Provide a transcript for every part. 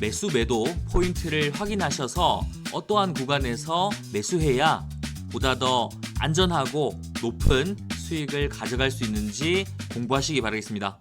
매수 매도 포인트를 확인하셔서 어떠한 구간에서 매수해야 보다 더 안전하고 높은 수익을 가져갈 수 있는지 공부하시기 바라겠습니다.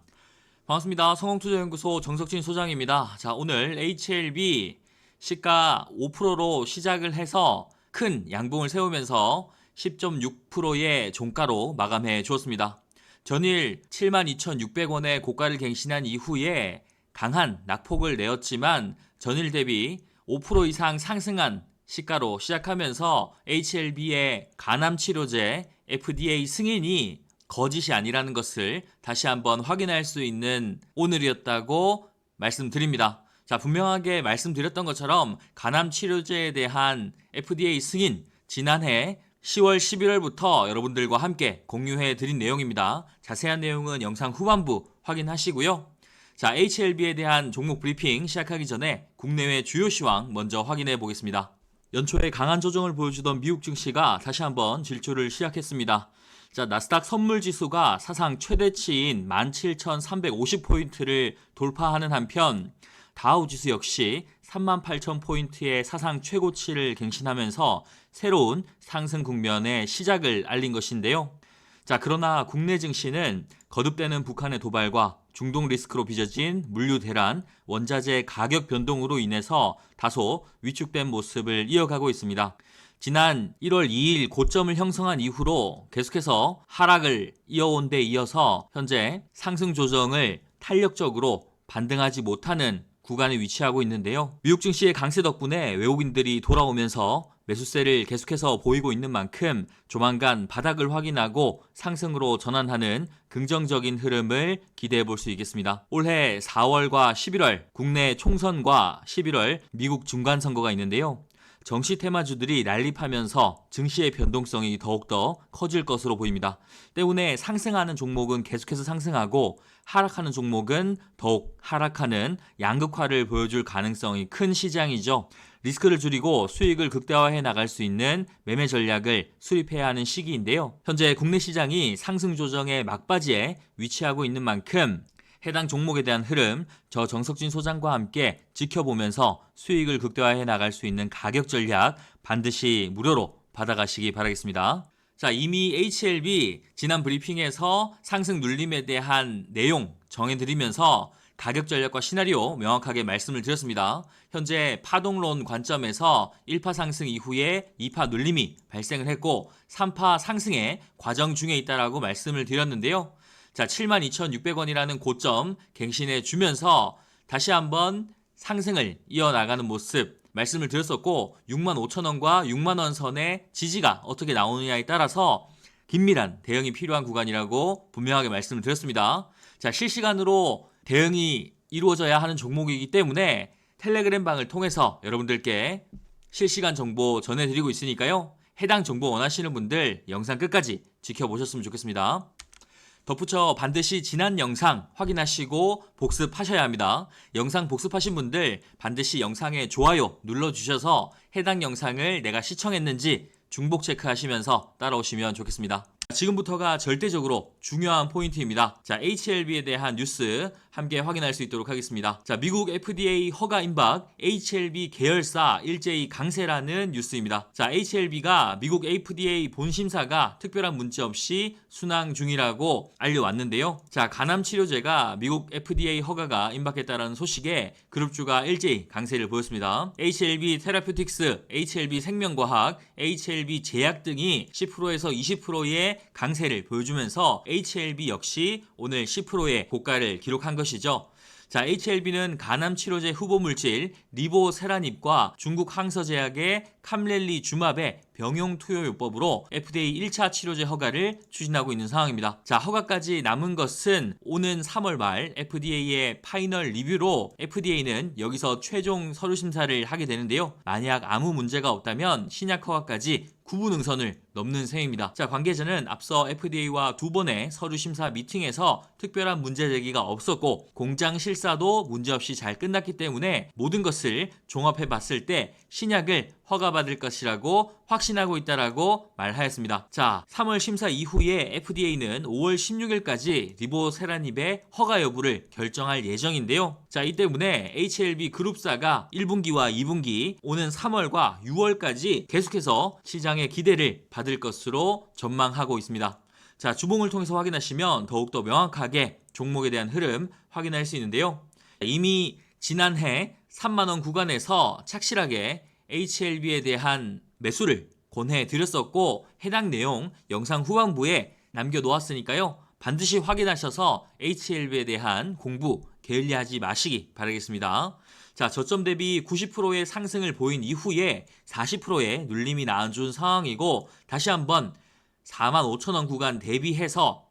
반갑습니다. 성공투자연구소 정석진 소장입니다. 자, 오늘 HLB 시가 5%로 시작을 해서 큰 양봉을 세우면서 10.6%의 종가로 마감해 주었습니다. 전일 72,600원의 고가를 갱신한 이후에 강한 낙폭을 내었지만 전일 대비 5% 이상 상승한 시가로 시작하면서 HLB의 간암 치료제 FDA 승인이 거짓이 아니라는 것을 다시 한번 확인할 수 있는 오늘이었다고 말씀드립니다. 자, 분명하게 말씀드렸던 것처럼 간암 치료제에 대한 FDA 승인 지난해 10월 11월부터 여러분들과 함께 공유해 드린 내용입니다. 자세한 내용은 영상 후반부 확인하시고요. 자, HLB에 대한 종목 브리핑 시작하기 전에 국내외 주요 시황 먼저 확인해 보겠습니다. 연초에 강한 조정을 보여주던 미국 증시가 다시 한번 질주를 시작했습니다. 자, 나스닥 선물 지수가 사상 최대치인 17,350포인트를 돌파하는 한편 다우 지수 역시 38,000포인트의 사상 최고치를 갱신하면서 새로운 상승 국면의 시작을 알린 것인데요. 자, 그러나 국내 증시는 거듭되는 북한의 도발과 중동 리스크로 빚어진 물류 대란, 원자재 가격 변동으로 인해서 다소 위축된 모습을 이어가고 있습니다. 지난 1월 2일 고점을 형성한 이후로 계속해서 하락을 이어온 데 이어서 현재 상승 조정을 탄력적으로 반등하지 못하는 구간에 위치하고 있는데요. 미국 증시의 강세 덕분에 외국인들이 돌아오면서 매수세를 계속해서 보이고 있는 만큼 조만간 바닥을 확인하고 상승으로 전환하는 긍정적인 흐름을 기대해 볼 수 있겠습니다. 올해 4월과 11월 국내 총선과 11월 미국 중간선거가 있는데요. 정시 테마주들이 난립하면서 증시의 변동성이 더욱더 커질 것으로 보입니다. 때문에 상승하는 종목은 계속해서 상승하고 하락하는 종목은 더욱 하락하는 양극화를 보여줄 가능성이 큰 시장이죠. 리스크를 줄이고 수익을 극대화해 나갈 수 있는 매매 전략을 수립해야 하는 시기인데요. 현재 국내 시장이 상승 조정의 막바지에 위치하고 있는 만큼 해당 종목에 대한 흐름 저 정석진 소장과 함께 지켜보면서 수익을 극대화해 나갈 수 있는 가격 전략 반드시 무료로 받아가시기 바라겠습니다. 자, 이미 HLB 지난 브리핑에서 상승 눌림에 대한 내용 정해드리면서 가격 전략과 시나리오 명확하게 말씀을 드렸습니다. 현재 파동론 관점에서 1파 상승 이후에 2파 눌림이 발생을 했고 3파 상승의 과정 중에 있다라고 말씀을 드렸는데요. 자, 72,600원이라는 고점 갱신해 주면서 다시 한번 상승을 이어나가는 모습 말씀을 드렸었고 65,000원과 6만원 선의 지지가 어떻게 나오느냐에 따라서 긴밀한 대응이 필요한 구간이라고 분명하게 말씀을 드렸습니다. 자, 실시간으로 대응이 이루어져야 하는 종목이기 때문에 텔레그램 방을 통해서 여러분들께 실시간 정보 전해드리고 있으니까요. 해당 정보 원하시는 분들 영상 끝까지 지켜보셨으면 좋겠습니다. 덧붙여 반드시 지난 영상 확인하시고 복습하셔야 합니다. 영상 복습하신 분들 반드시 영상에 좋아요 눌러주셔서 해당 영상을 내가 시청했는지 중복 체크하시면서 따라오시면 좋겠습니다. 지금부터가 절대적으로 중요한 포인트입니다. 자, HLB에 대한 뉴스 함께 확인할 수 있도록 하겠습니다. 자, 미국 FDA 허가 임박 HLB 계열사 일제히 강세라는 뉴스입니다. 자, HLB가 미국 FDA 본심사가 특별한 문제 없이 순항 중이라고 알려왔는데요. 자, 간암 치료제가 미국 FDA 허가가 임박했다는 소식에 그룹주가 일제히 강세를 보였습니다. HLB 테라퓨틱스, HLB 생명과학, HLB 제약 등이 10%에서 20%의 강세를 보여주면서 HLB 역시 오늘 10%의 고가를 기록한 것이죠. 자, HLB는 간암 치료제 후보 물질 리보세라닙과 중국 항서제약의 캄렐리 주맙의 병용 투여요법으로 FDA 1차 치료제 허가를 추진하고 있는 상황입니다. 자, 허가까지 남은 것은 오는 3월 말 FDA의 파이널 리뷰로 FDA는 여기서 최종 서류 심사를 하게 되는데요. 만약 아무 문제가 없다면 신약 허가까지 구분 응선을 넘는 셈입니다. 자, 관계자는 앞서 FDA와 두 번의 서류 심사 미팅에서 특별한 문제 제기가 없었고 공장 실사도 문제없이 잘 끝났기 때문에 모든 것을 종합해 봤을 때 신약을 허가받을 것이라고 확신하고 있다라고 말하였습니다. 자, 3월 심사 이후에 FDA는 5월 16일까지 리보세라닙의 허가 여부를 결정할 예정인데요. 자, 이 때문에 HLB 그룹사가 1분기와 2분기 오는 3월과 6월까지 계속해서 시장의 기대를 받을 것으로 전망하고 있습니다. 자, 주봉을 통해서 확인하시면 더욱더 명확하게 종목에 대한 흐름 확인할 수 있는데요. 이미 지난해 3만원 구간에서 착실하게 HLB에 대한 매수를 권해 드렸었고 해당 내용 영상 후반부에 남겨 놓았으니까요. 반드시 확인하셔서 HLB에 대한 공부 게을리하지 마시기 바라겠습니다. 자, 저점 대비 90%의 상승을 보인 이후에 40%의 눌림이 나아준 상황이고 다시 한번 45,000원 구간 대비해서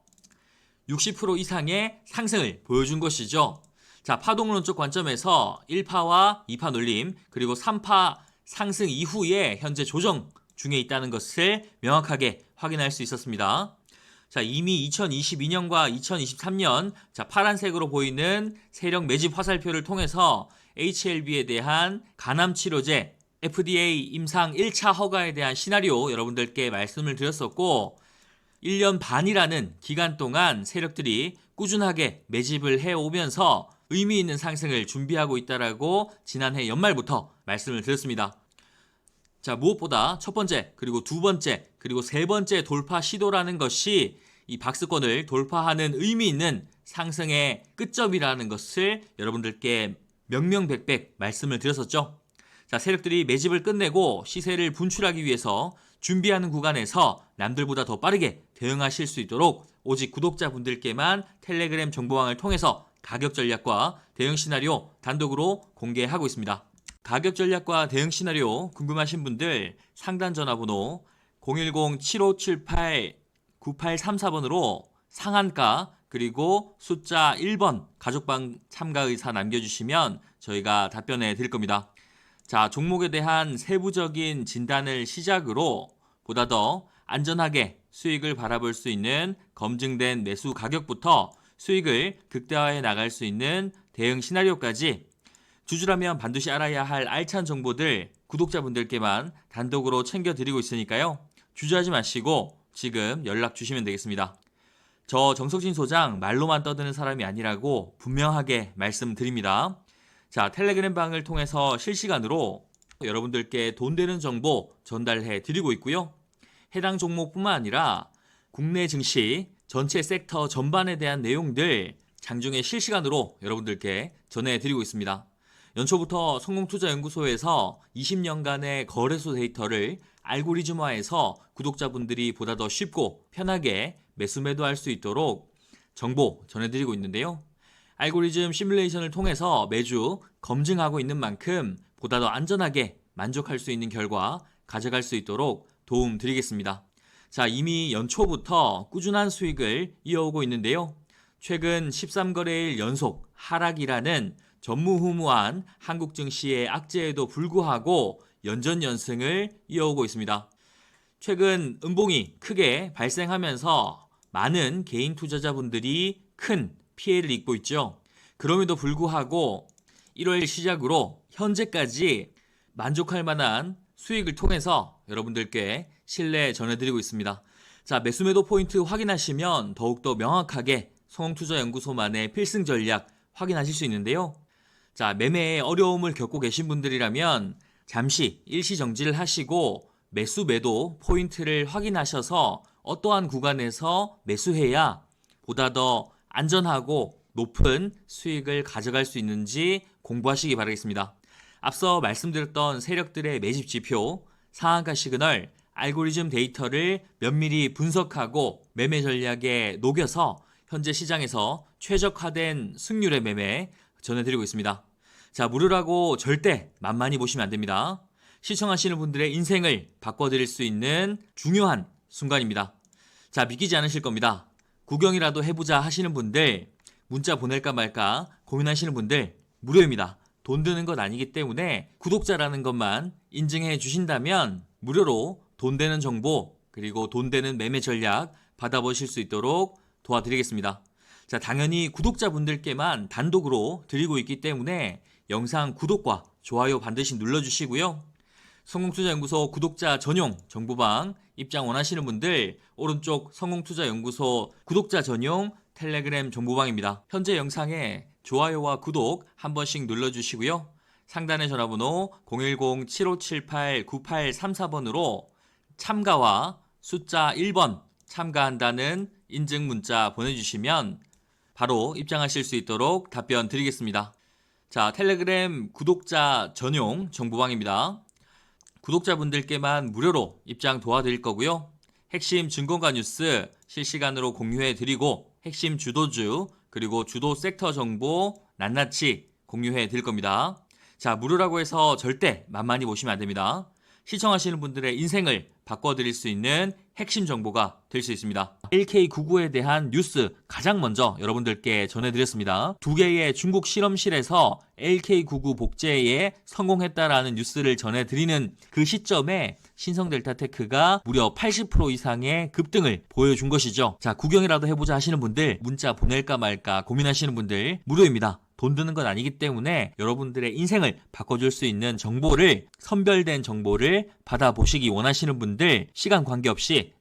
60% 이상의 상승을 보여준 것이죠. 자, 파동론적 관점에서 1파와 2파 눌림, 그리고 3파 상승 이후에 현재 조정 중에 있다는 것을 명확하게 확인할 수 있었습니다. 자, 이미 2022년과 2023년 자, 파란색으로 보이는 세력 매집 화살표를 통해서 HLB에 대한 간암 치료제 FDA 임상 1차 허가에 대한 시나리오 여러분들께 말씀을 드렸었고 1년 반이라는 기간 동안 세력들이 꾸준하게 매집을 해 오면서 의미 있는 상승을 준비하고 있다라고 지난해 연말부터 말씀을 드렸습니다. 자, 무엇보다 첫 번째, 그리고 두 번째, 그리고 세 번째 돌파 시도라는 것이 이 박스권을 돌파하는 의미 있는 상승의 끝점이라는 것을 여러분들께 명명백백 말씀을 드렸었죠. 자, 세력들이 매집을 끝내고 시세를 분출하기 위해서 준비하는 구간에서 남들보다 더 빠르게 대응하실 수 있도록 오직 구독자분들께만 텔레그램 정보망을 통해서 가격 전략과 대응 시나리오 단독으로 공개하고 있습니다. 가격 전략과 대응 시나리오 궁금하신 분들 상단 전화번호 010-7578-9834번으로 상한가 그리고 숫자 1번 가족방 참가 의사 남겨주시면 저희가 답변해 드릴 겁니다. 자, 종목에 대한 세부적인 진단을 시작으로 보다 더 안전하게 수익을 바라볼 수 있는 검증된 매수 가격부터 수익을 극대화해 나갈 수 있는 대응 시나리오까지 주주라면 반드시 알아야 할 알찬 정보들 구독자분들께만 단독으로 챙겨드리고 있으니까요. 주저하지 마시고 지금 연락 주시면 되겠습니다. 저 정석진 소장 말로만 떠드는 사람이 아니라고 분명하게 말씀드립니다. 자, 텔레그램 방을 통해서 실시간으로 여러분들께 돈 되는 정보 전달해 드리고 있고요. 해당 종목뿐만 아니라 국내 증시 전체 섹터 전반에 대한 내용들 장중에 실시간으로 여러분들께 전해 드리고 있습니다. 연초부터 성공투자연구소에서 20년간의 거래소 데이터를 알고리즘화해서 구독자분들이 보다 더 쉽고 편하게 매수 매도할 수 있도록 정보 전해드리고 있는데요. 알고리즘 시뮬레이션을 통해서 매주 검증하고 있는 만큼 보다 더 안전하게 만족할 수 있는 결과 가져갈 수 있도록 도움 드리겠습니다. 자, 이미 연초부터 꾸준한 수익을 이어오고 있는데요. 최근 13거래일 연속 하락이라는 전무후무한 한국 증시의 악재에도 불구하고 연전 연승을 이어오고 있습니다. 최근 음봉이 크게 발생하면서 많은 개인 투자자분들이 큰 피해를 입고 있죠. 그럼에도 불구하고 1월 시작으로 현재까지 만족할 만한 수익을 통해서 여러분들께 신뢰 전해드리고 있습니다. 자, 매수매도 포인트 확인하시면 더욱더 명확하게 성투자연구소만의 필승 전략 확인하실 수 있는데요. 자, 매매에 어려움을 겪고 계신 분들이라면 잠시 일시 정지를 하시고 매수 매도 포인트를 확인하셔서 어떠한 구간에서 매수해야 보다 더 안전하고 높은 수익을 가져갈 수 있는지 공부하시기 바라겠습니다. 앞서 말씀드렸던 세력들의 매집 지표, 상한가 시그널, 알고리즘 데이터를 면밀히 분석하고 매매 전략에 녹여서 현재 시장에서 최적화된 승률의 매매, 전해드리고 있습니다. 자, 무료라고 절대 만만히 보시면 안 됩니다. 시청하시는 분들의 인생을 바꿔드릴 수 있는 중요한 순간입니다. 자, 믿기지 않으실 겁니다. 구경이라도 해보자 하시는 분들, 문자 보낼까 말까 고민하시는 분들, 무료입니다. 돈 드는 것 아니기 때문에 구독자라는 것만 인증해 주신다면 무료로 돈 되는 정보, 그리고 돈 되는 매매 전략 받아보실 수 있도록 도와드리겠습니다. 자, 당연히 구독자분들께만 단독으로 드리고 있기 때문에 영상 구독과 좋아요 반드시 눌러주시고요. 성공투자연구소 구독자 전용 정보방 입장 원하시는 분들 오른쪽 성공투자연구소 구독자 전용 텔레그램 정보방입니다. 현재 영상에 좋아요와 구독 한 번씩 눌러주시고요. 상단의 전화번호 010-7578-9834번으로 참가와 숫자 1번 참가한다는 인증 문자 보내주시면 바로 입장하실 수 있도록 답변 드리겠습니다. 자, 텔레그램 구독자 전용 정보방입니다. 구독자분들께만 무료로 입장 도와드릴 거고요. 핵심 증권가 뉴스 실시간으로 공유해 드리고 핵심 주도주 그리고 주도 섹터 정보 낱낱이 공유해 드릴 겁니다. 자, 무료라고 해서 절대 만만히 보시면 안 됩니다. 시청하시는 분들의 인생을 바꿔드릴 수 있는 핵심 정보가 될 수 있습니다. LK99에 대한 뉴스 가장 먼저 여러분들께 전해드렸습니다. 두 개의 중국 실험실에서 LK99 복제에 성공했다라는 뉴스를 전해드리는 그 시점에 신성 델타테크가 무려 80% 이상의 급등을 보여준 것이죠. 자, 구경이라도 해보자 하시는 분들, 문자 보낼까 말까 고민하시는 분들, 무료입니다. 돈 드는 건 아니기 때문에 여러분들의 인생을 바꿔줄 수 있는 정보를 선별된 정보를 받아보시기 원하시는 분들 시간 관계없이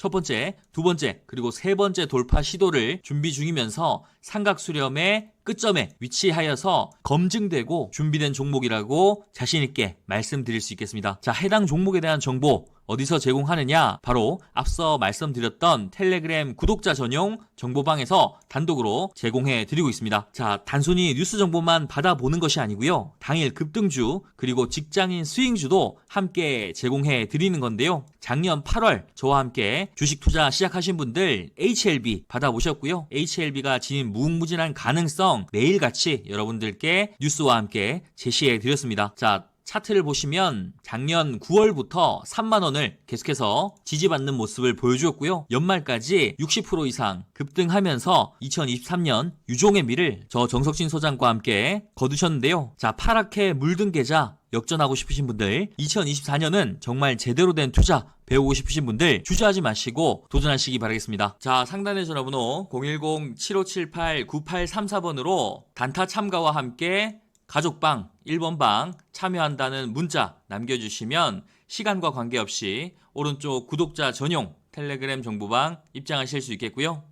첫 번째, 두 번째, 그리고 세 번째 돌파 시도를 준비 중이면서 삼각 수렴의 끝점에 위치하여서 검증되고 준비된 종목이라고 자신있게 말씀드릴 수 있겠습니다. 자, 해당 종목에 대한 정보 어디서 제공하느냐? 바로 앞서 말씀드렸던 텔레그램 구독자 전용 정보방에서 단독으로 제공해 드리고 있습니다. 자, 단순히 뉴스 정보만 받아보는 것이 아니고요. 당일 급등주 그리고 직장인 스윙주도 함께 제공해 드리는 건데요. 작년 8월 저와 함께 주식 투자 시작하신 분들 HLB 받아보셨고요. HLB가 지닌 무궁무진한 가능성 매일같이 여러분들께 뉴스와 함께 제시해 드렸습니다. 자, 차트를 보시면 작년 9월부터 3만 원을 계속해서 지지받는 모습을 보여주었고요. 연말까지 60% 이상 급등하면서 2023년 유종의 미를 저 정석진 소장과 함께 거두셨는데요. 자, 파랗게 물든 계좌 역전하고 싶으신 분들 2024년은 정말 제대로 된 투자 배우고 싶으신 분들 주저하지 마시고 도전하시기 바라겠습니다. 자, 상단의 전화번호 010-7578-9834번으로 단타 참가와 함께 가족방 1번방 참여한다는 문자 남겨주시면 시간과 관계없이 오른쪽 구독자 전용 텔레그램 정보방 입장하실 수 있겠고요.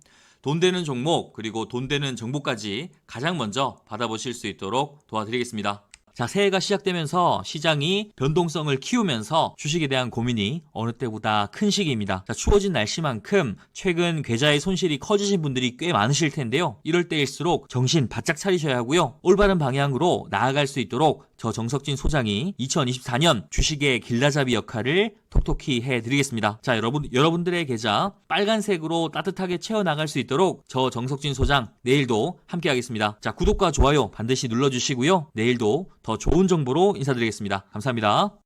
돈 되는 종목 그리고 돈 되는 정보까지 가장 먼저 받아보실 수 있도록 도와드리겠습니다. 자, 새해가 시작되면서 시장이 변동성을 키우면서 주식에 대한 고민이 어느 때보다 큰 시기입니다. 자, 추워진 날씨만큼 최근 계좌의 손실이 커지신 분들이 꽤 많으실 텐데요. 이럴 때일수록 정신 바짝 차리셔야 하고요. 올바른 방향으로 나아갈 수 있도록 저 정석진 소장이 2024년 주식의 길라잡이 역할을 톡톡히 해드리겠습니다. 자, 여러분, 여러분들의 계좌 빨간색으로 따뜻하게 채워나갈 수 있도록 저 정석진 소장 내일도 함께 하겠습니다. 자, 구독과 좋아요 반드시 눌러주시고요. 내일도 더 좋은 정보로 인사드리겠습니다. 감사합니다.